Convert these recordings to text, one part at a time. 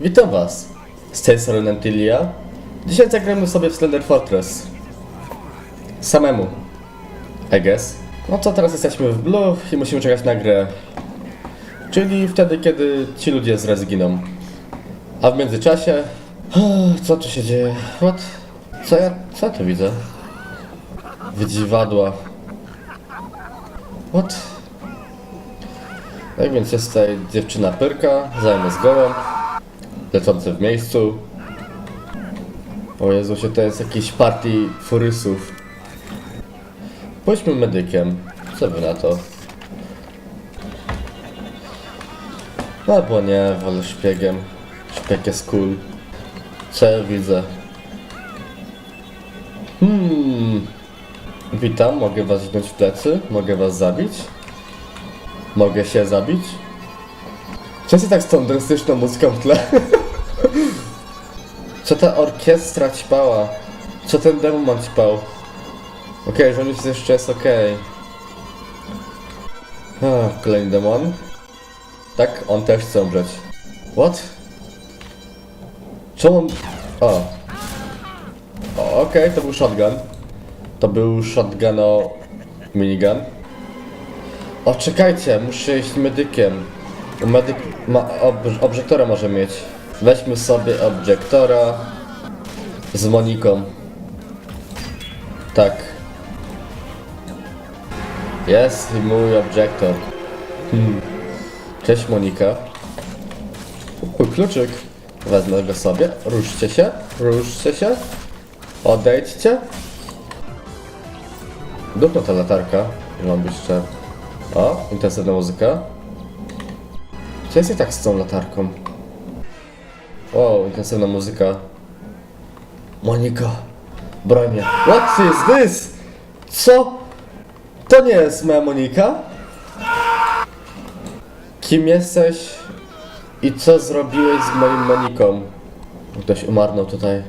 Witam was. Z tej strony Antilia. Dzisiaj zagramy sobie w Slender Fortress. Samemu. I guess. No to teraz jesteśmy w Blue i musimy czekać na grę. Czyli wtedy, kiedy ci ludzie zrezygną. A w międzyczasie... Co tu się dzieje? What? Co ja... Co tu widzę? Wydziwadła. What? Tak więc jest tutaj dziewczyna Pyrka, zajmę z gołą, lecący w miejscu. O Jezusie, to jest jakiś party furysów. Pójdźmy medykiem. Co wy na to? Albo nie, wolę szpiegiem. Szpieg jest cool. Co ja widzę? Hmm. Witam, mogę was wziąć w plecy? Mogę was zabić? Mogę się zabić? Często tak z tą drastyczną muzyką w tle. Co ta orkiestra ćpała? Co ten demon ćpał? Okej, że nic jeszcze jest okej. Okay. Kolejny demon. Tak, on też chce umrzeć. What? Czemu on... O. o Okej, to był shotgun. To był shotgun o minigun. O, czekajcie, muszę iść medykiem. Medyk ma ob może mieć. Weźmy sobie obiektora z Moniką. Tak. Jest mój obiektor. Hmm. Cześć Monika. Uj, kluczyk. Wezmę go sobie. Ruszcie się. Ruszcie się. Odejdźcie. Dupno ta latarka. Mam jeszcze. O, intensywna muzyka. Co jest i tak z tą latarką? O, intensywna muzyka. Monika, broń. What is this? Co? To nie jest moja Monika? Kim jesteś? I co zrobiłeś z moim Moniką? Ktoś umarnął tutaj.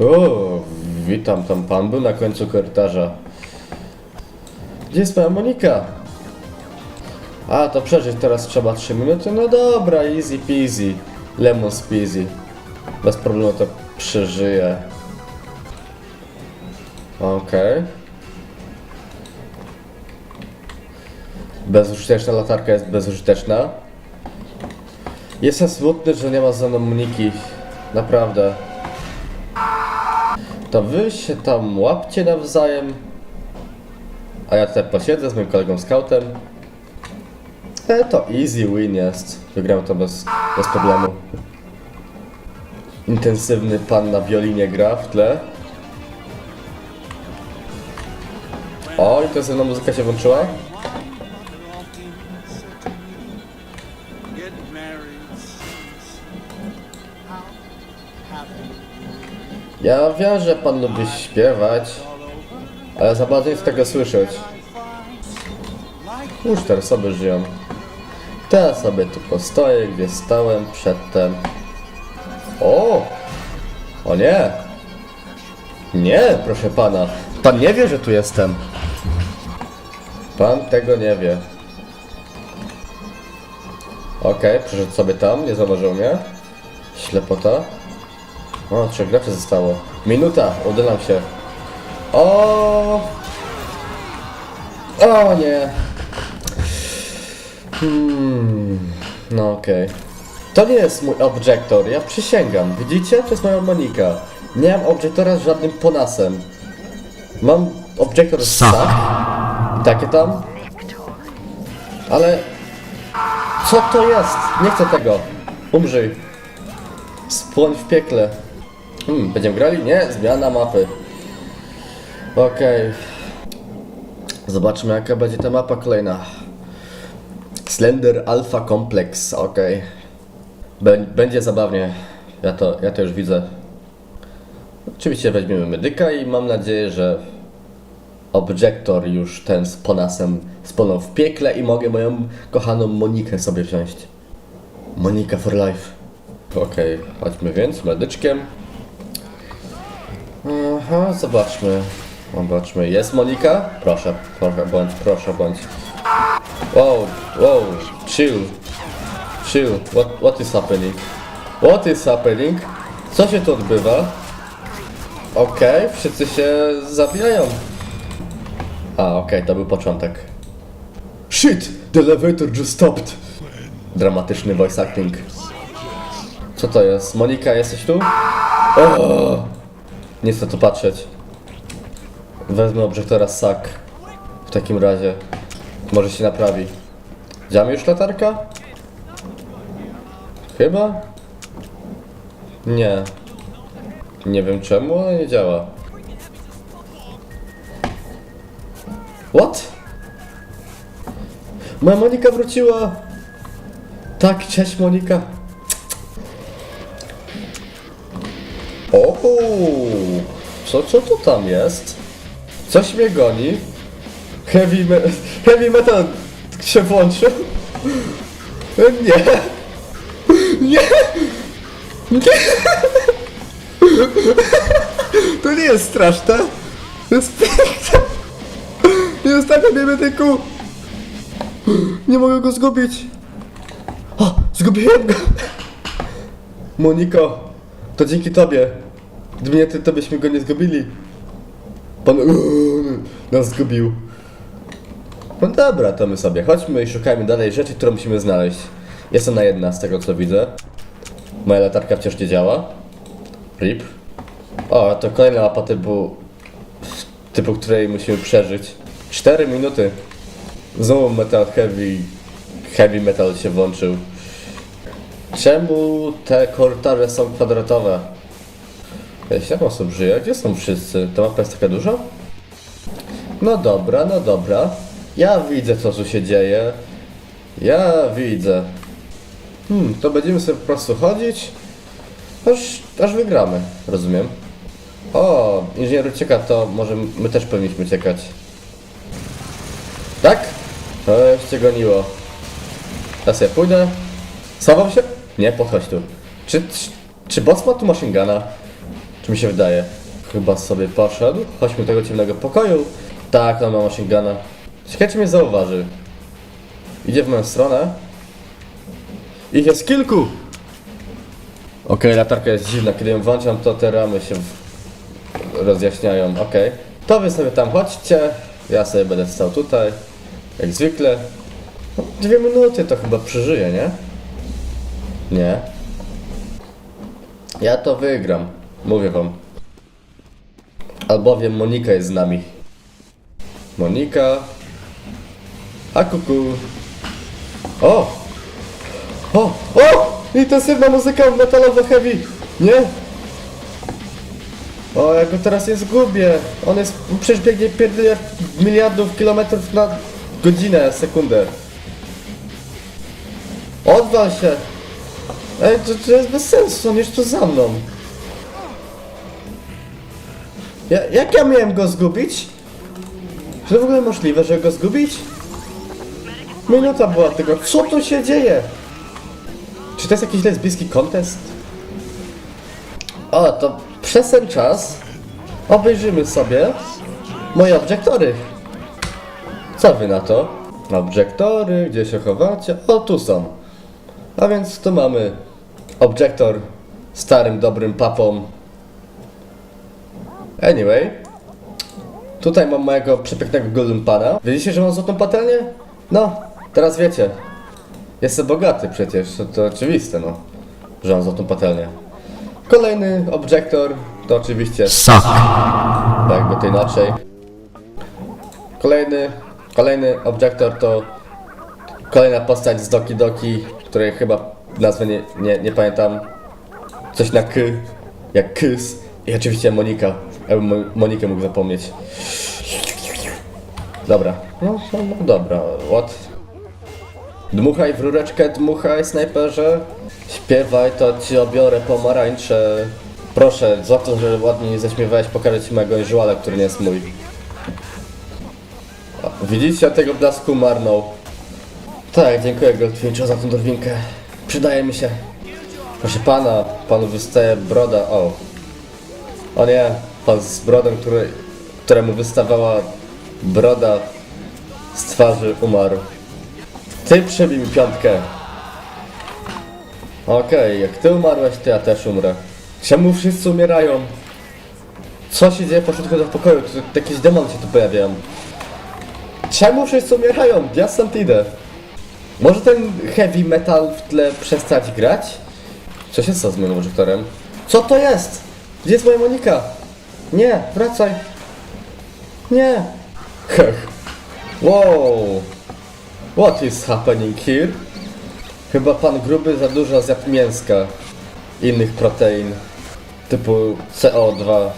O, witam, tam pan był na końcu korytarza. Gdzie jest moja Monika? A, to przeżyć teraz trzeba 3 minuty? No dobra, easy peasy. Lemon squeezy. Bez problemu to przeżyję. Okej. Bezużyteczna latarka jest bezużyteczna. Jestem smutny, że nie ma ze mną Moniki. Naprawdę. To wy się tam łapcie nawzajem. A ja tutaj posiedzę z moim kolegą scoutem. E, to easy win jest. Wygrałem to bez, bez problemu. Intensywny pan na wiolinie gra w tle. O, intensywna muzyka się włączyła. Ja wiem, że pan lubi śpiewać, ale za bardzo chcę tego słyszeć. Już teraz sobie żyją. Teraz sobie tu postoję, gdzie stałem przedtem. O! O nie! Nie, proszę pana. Pan nie wie, że tu jestem. Pan tego nie wie. Okej, przyszedł sobie tam, nie zauważył mnie. Ślepota. O, trzech graczy zostało. Minuta, udelam się. O! O nie! Hmm, no okej. To nie jest mój obiektor, ja przysięgam. Widzicie? To jest moja Monika. Nie mam obiektora z żadnym ponasem. Mam obiektor z psa. Takie tam. Ale... Co to jest? Nie chcę tego. Umrzyj. Spłoń w piekle. Hmm, będziemy grali? Nie, zmiana mapy. Okej. Zobaczmy jaka będzie ta mapa kolejna. Slender Alpha Complex. Bę- Będzie zabawnie. Ja to, ja to już widzę. Oczywiście weźmiemy medyka i mam nadzieję, że Objector już ten z ponasem spłonął w piekle i mogę moją kochaną Monikę sobie wziąć. Monika for life. Okej, chodźmy więc medyczkiem. Aha, zobaczmy. Zobaczmy, jest Monika? Proszę, proszę bądź, proszę bądź. Wow, wow, chill. Chill, what, what is happening? What is happening? Co się tu odbywa? Okej, wszyscy się zabijają. A, okej, to był początek. Shit! The elevator just stopped! Dramatyczny voice acting. Co to jest? Monika, jesteś tu? O! Nie chcę tu patrzeć. Wezmę obiektora sak. W takim razie. Może się naprawi. Działamy już latarka? Chyba? Nie. Nie wiem czemu, ale nie działa. What? Moja Monika wróciła! Tak, cześć Monika. O, co, co tu tam jest? Coś mnie goni. Heavy, me heavy metal się włączył. Nie. Nie. Nie. To nie jest straszne. To jest piękne. Jest tak na biebetyku. Nie mogę go zgubić. O, zgubiłem go. Moniko, to dzięki tobie. Gdyby nie ty, to byśmy go nie zgubili. Pan uuu, nas zgubił. No dobra, to my sobie chodźmy i szukajmy dalej rzeczy, które musimy znaleźć. Jestem na jedna z tego co widzę. Moja latarka wciąż nie działa. RIP. O, to kolejna mapa typu... Typu, której musimy przeżyć. 4 minuty. Znowu metal heavy... Heavy metal się włączył. Czemu te korytarze są kwadratowe? Jeśli jak osób żyje? Gdzie są wszyscy? Ta mapa jest taka duża? No dobra, no dobra. Ja widzę co tu się dzieje. Ja widzę. Hmm, to będziemy sobie po prostu chodzić, aż, aż wygramy, rozumiem. O, inżynier ucieka, to może my też powinniśmy uciekać. Tak? Już cię goniło. Teraz ja pójdę. Schowam się? Nie, podchodź tu. Czy, czy, czy boss ma tu machine guna? Czy mi się wydaje? Chyba sobie poszedł. Chodźmy do tego ciemnego pokoju. Tak, on ma machine. Ciekawe czy mnie zauważy. Idzie w moją stronę. Ich jest kilku! Okej, latarka jest dziwna. Kiedy ją włączam, to te ramy się rozjaśniają. Okej. To wy sobie tam chodźcie. Ja sobie będę stał tutaj. Jak zwykle. No, dwie minuty to chyba przeżyję, nie? Nie. Ja to wygram. Mówię wam. Albowiem Monika jest z nami. Monika. A kuku. O! O! O! Intensywna muzyka metalowa heavy! Nie? O, ja go teraz nie zgubię. On jest, przecież biegnie miliardów kilometrów na godzinę, sekundę. Odwal się! Ej, to, to jest bez sensu, on tu za mną. Ja, jak ja miałem go zgubić? Czy to w ogóle możliwe, że go zgubić? Minuta była tego. Co tu się dzieje? Czy to jest jakiś lesbijski kontest? O, to przez ten czas obejrzymy sobie moje obiektory. Co wy na to? Obiektory, gdzie się chowacie? O, tu są. A więc tu mamy obiektor starym, dobrym papą. Anyway, tutaj mam mojego przepięknego Golden Pana. Wiedzieliście, że mam złotą patelnię? No, teraz wiecie. Jestem bogaty przecież, to, oczywiste, no. Że mam złotą patelnię. Kolejny obiektor to oczywiście Suck. tak jakby to inaczej. Kolejny, kolejny obiektor to kolejna postać z Doki Doki, której chyba nazwę nie, nie, nie pamiętam. Coś na K, jak Kys. I oczywiście Monika. Ja bym Mo- Monikę mógł zapomnieć. Dobra. No, no, no dobra. What? Dmuchaj w rureczkę, dmuchaj, snajperze. Śpiewaj, to ci obiorę pomarańcze. Proszę, za to, że ładnie nie zaśmiewałeś, pokażę ci mojego żuala, który nie jest mój. Widzicie, tego blasku marnął. Tak, dziękuję Goldfinchu za tą drwinkę. Przydaje mi się. Proszę pana, panu wystaje broda. O. O nie, pan z brodą, który, któremu wystawała broda z twarzy umarł. Ty przybij mi piątkę. Okej, jak ty umarłeś, to ja też umrę. Czemu wszyscy umierają? Co się dzieje pośrodku do pokoju? Tu jakieś demony się tu pojawiają. Czemu wszyscy umierają? Ja stąd idę. Może ten heavy metal w tle przestać grać? Co się stało z moim projektorem? Co to jest? Gdzie jest moja Monika? Nie, wracaj. Nie. Hech. Wow. What is happening here? Chyba pan gruby za dużo zjadł mięska. Innych protein. Typu CO2.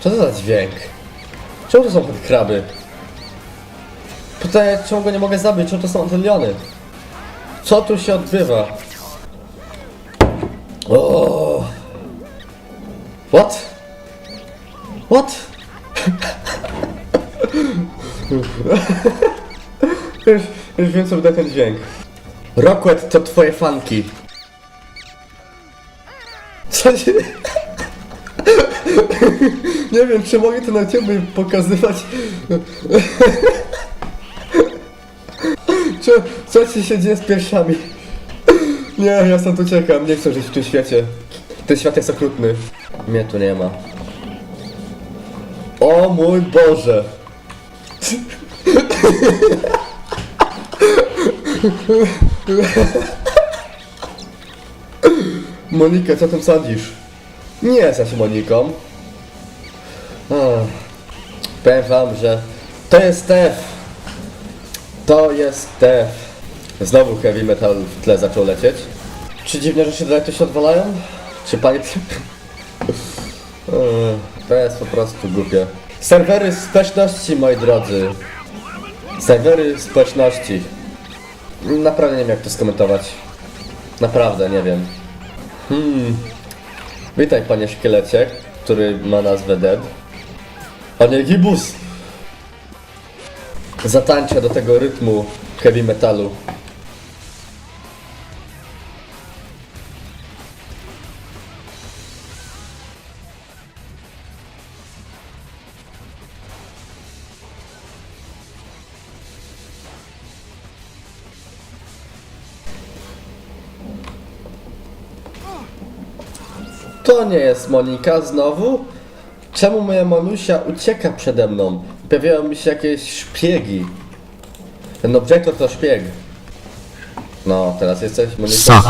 Co to za dźwięk? Czemu to są kraby? Pytanie, czemu go nie mogę zabić? Czemu to są antiliony? Co tu się odbywa? O. What? What? już, już wiem co wyda ten dźwięk. Rockwet to twoje fanki. Co się... Nie wiem, czy mogę to na ciebie pokazywać. Co, co ci się dzieje z piersiami? Nie, ja stąd uciekam, nie chcę żyć w tym świecie. Ten świat jest okrutny. Mnie tu nie ma. O mój Boże! Monika, co tym sądzisz? Nie jesteś Moniką. Ach, powiem wam, że to jest Stef. To jest Stef. Znowu heavy metal w tle zaczął lecieć. Czy dziwne rzeczy dalej to się odwalają? Czy pani... Ech, To jest po prostu głupie. Serwery społeczności, moi drodzy. Serwery społeczności. Naprawdę nie wiem jak to skomentować. Naprawdę nie wiem. Hmm. Witaj panie szkielecie, który ma nazwę Dead. Panie Gibus! Zatańczę do tego rytmu heavy metalu. To nie jest Monika znowu? Czemu moja mamusia ucieka przede mną? Pojawiają mi się jakieś szpiegi. Ten obiektor to szpieg. No, teraz jesteś Monika. Suck.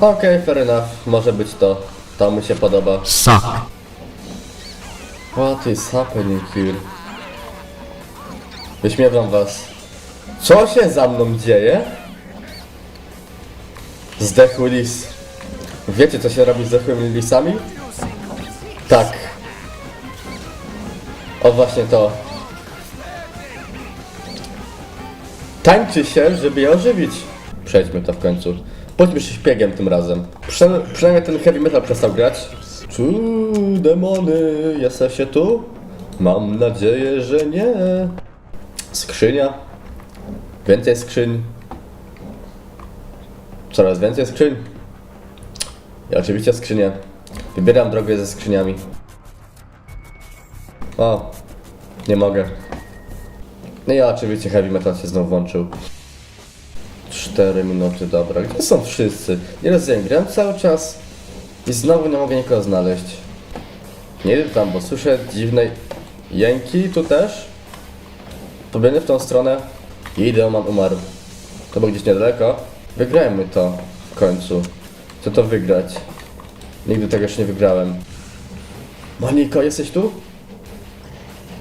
Okej, fair enough. Może być to. To mi się podoba. Suck. What is happening here? Wyśmiewam was. Co się za mną dzieje? Zdechły lis. Wiecie co się robi z zdechłymi lisami? Tak. O właśnie to. Tańczy się, żeby je ożywić. Przejdźmy to w końcu. Bądźmy się szpiegiem tym razem. Prze przynajmniej ten heavy metal przestał grać. Tu demony, jesteście tu? Mam nadzieję, że nie. Skrzynia. Więcej skrzyń. Coraz więcej skrzyń. I oczywiście skrzynie. Wybieram drogę ze skrzyniami. O, nie mogę. No i oczywiście heavy metal się znowu włączył. 4 minuty, dobra. Gdzie są wszyscy? Nie rozumiem, gram cały czas i znowu nie mogę nikogo znaleźć. Nie idę tam, bo słyszę dziwne jęki tu też. Pobiegnę w tą stronę i idę, on umarł. To było gdzieś niedaleko. Wygrajmy to w końcu. Chcę to wygrać. Nigdy tego jeszcze nie wygrałem. Moniko, jesteś tu?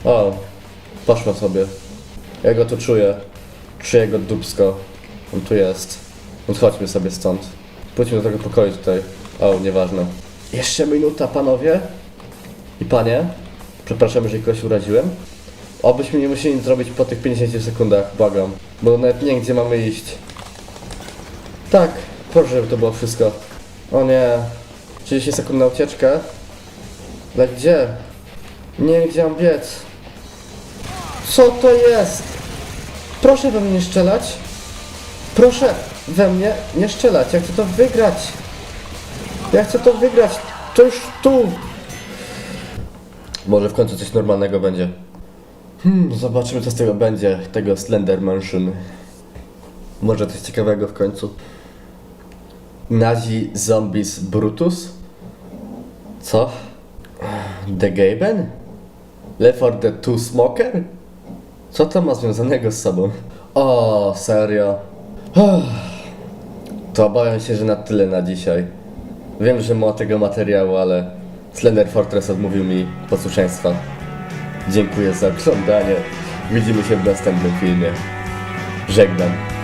O, poszła sobie. Ja go tu czuję. Czuję go dubsko. On tu jest. Więc sobie stąd. Pójdźmy do tego pokoju tutaj. O, nieważne. Jeszcze minuta, panowie. I panie. Przepraszam, jeżeli kogoś uraziłem. Obyśmy nie musieli nic zrobić po tych 50 sekundach, błagam. Bo nawet nie gdzie mamy iść. Tak, proszę, żeby to było wszystko. O nie. 30 sekund na ucieczkę. Ale gdzie? Nie gdzie mam biec. Co to jest? Proszę we mnie nie strzelać. Proszę we mnie nie strzelać. Ja chcę to wygrać. Ja chcę to wygrać. To już tu. Może w końcu coś normalnego będzie. Hmm, zobaczymy co z tego będzie. Tego Slender Mansion. Może coś ciekawego w końcu. Nazi Zombies Brutus? Co? The Gaben? Left 4 Dead 2 Smoker? Co to ma związanego z sobą? O, serio? To obawiam się, że na tyle na dzisiaj. Wiem, że mało tego materiału, ale Slender Fortress odmówił mi posłuszeństwa. Dziękuję za oglądanie. Widzimy się w następnym filmie. Żegnam.